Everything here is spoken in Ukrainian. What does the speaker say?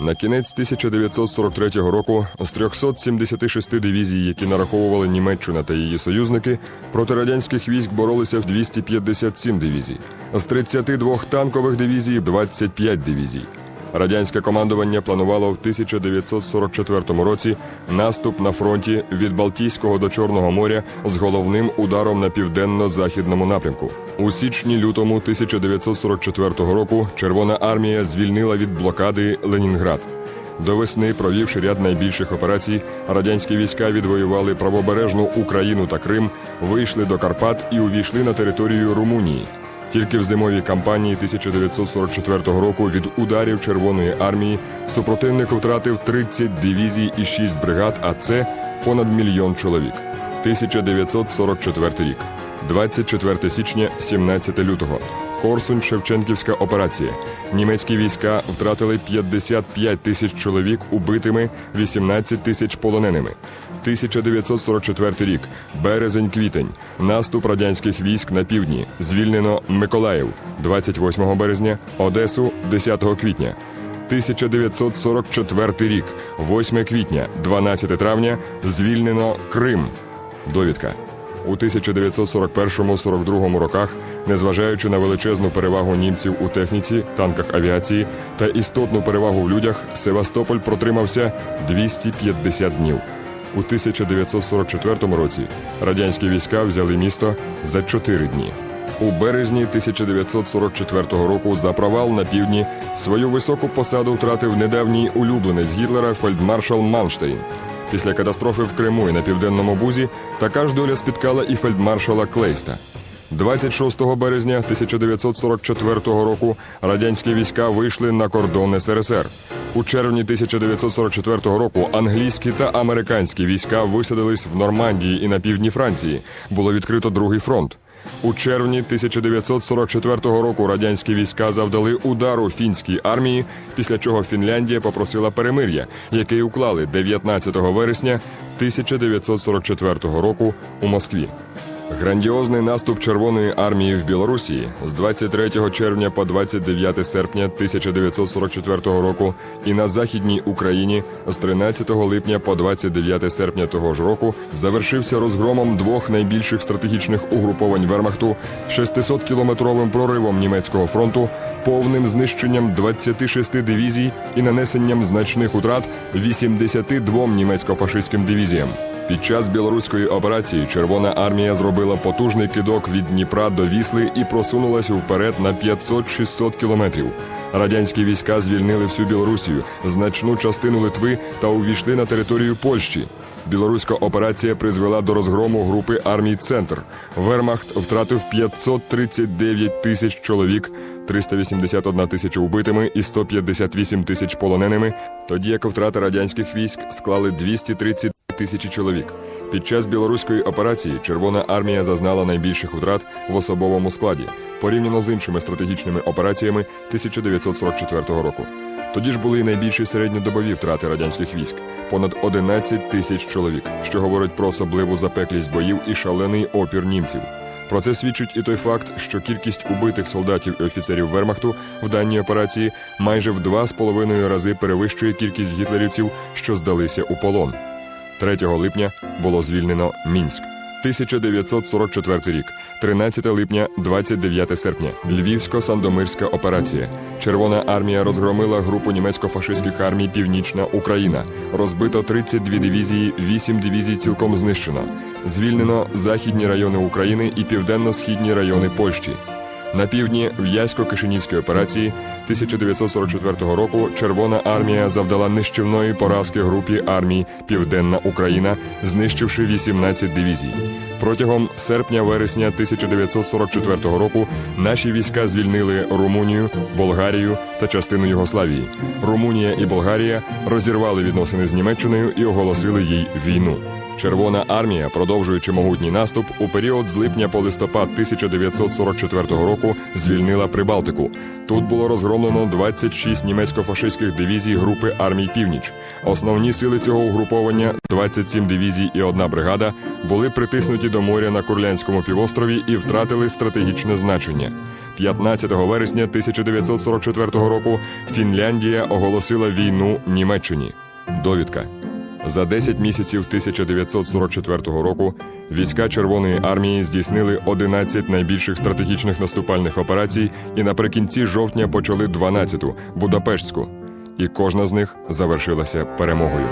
На кінець 1943 року з 376 дивізій, які нараховували Німеччина та її союзники, проти радянських військ боролися в 257 дивізій. З 32 танкових дивізій 25 дивізій. Радянське командування планувало в 1944 році наступ на фронті від Балтійського до Чорного моря з головним ударом на південно-західному напрямку. У січні-лютому 1944 року Червона армія звільнила від блокади Ленінград. До весни, провівши ряд найбільших операцій, радянські війська відвоювали правобережну Україну та Крим, вийшли до Карпат і увійшли на територію Румунії. Тільки в зимовій кампанії 1944 року від ударів Червоної армії супротивник втратив 30 дивізій і 6 бригад, а це понад мільйон чоловік. 1944 рік, 24 січня, 17 лютого. Корсунь Шевченківська операція. Німецькі війська втратили 55 тисяч чоловік убитими, 18 тисяч полоненими. 1944 рік, березень-квітень. Наступ радянських військ на півдні. Звільнено Миколаїв 28 березня, Одесу 10 квітня. 1944 рік, 8 квітня, 12 травня. Звільнено Крим. Довідка. У 1941-42 роках, незважаючи на величезну перевагу німців у техніці, танках авіації та істотну перевагу в людях, Севастополь протримався 250 днів. У 1944 році радянські війська взяли місто за 4 дні. У березні 1944 року за провал на півдні свою високу посаду втратив недавній улюбленець Гітлера фельдмаршал Манштейн. Після катастрофи в Криму і на південному бузі така ж доля спіткала і фельдмаршала Клейста. 26 березня 1944 року радянські війська вийшли на кордон СРСР. У червні 1944 року англійські та американські війська висадились в Нормандії і на півдні Франції. Було відкрито другий фронт. У червні 1944 року радянські війська завдали удару фінській армії, після чого Фінляндія попросила перемир'я, яке уклали 19 вересня 1944 року у Москві. Грандіозний наступ Червоної армії в Білорусі з 23 червня по 29 серпня 1944 року і на західній Україні з 13 липня по 29 серпня того ж року завершився розгромом двох найбільших стратегічних угруповань Вермахту, 600-кілометровим проривом німецького фронту, повним знищенням 26 дивізій і нанесенням значних утрат 82 німецько-фашистським дивізіям. Під час білоруської операції Червона армія зробила потужний кидок від Дніпра до Вісли і просунулася вперед на 500-600 кілометрів. Радянські війська звільнили всю Білорусію, значну частину Литви та увійшли на територію Польщі. Білоруська операція призвела до розгрому групи армій Центр. Вермахт втратив 539 тисяч чоловік, 381 тисяча убитими і 158 тисяч полоненими, тоді як втрати радянських військ склали 230 тисячі чоловік. Під час білоруської операції Червона армія зазнала найбільших втрат в особовому складі порівняно з іншими стратегічними операціями 1944 року. Тоді ж були і найбільші середньодобові втрати радянських військ понад 11 тисяч чоловік, що говорить про особливу запеклість боїв і шалений опір німців. Про це свідчить і той факт, що кількість убитих солдатів і офіцерів Вермахту в даній операції майже в два з половиною рази перевищує кількість гітлерівців, що здалися у полон. 3 липня було звільнено Мінськ. 1944 рік, 13 липня, 29 серпня. Львівсько-Сандомирська операція. Червона армія розгромила групу німецько-фашистських армій Північна Україна. Розбито 32 дивізії, 8 дивізій цілком знищено. Звільнено західні райони України і південно-східні райони Польщі. На півдні в Ясько-Кишинівській операції 1944 року Червона армія завдала нищівної поразки групі армій Південна Україна, знищивши 18 дивізій. Протягом серпня-вересня 1944 року наші війська звільнили Румунію, Болгарію та частину Югославії. Румунія і Болгарія розірвали відносини з Німеччиною і оголосили їй війну. Червона армія, продовжуючи могутній наступ, у період з липня по листопад 1944 року звільнила Прибалтику. Тут було розгромлено 26 німецько-фашистських дивізій групи армій Північ. Основні сили цього угруповання 27 дивізій і одна бригада були притиснуті до моря на Курлянському півострові і втратили стратегічне значення. 15 вересня 1944 року Фінляндія оголосила війну Німеччині. Довідка. За 10 місяців 1944 року війська Червоної армії здійснили 11 найбільших стратегічних наступальних операцій і наприкінці жовтня почали 12-ту Будапештську. І кожна з них завершилася перемогою.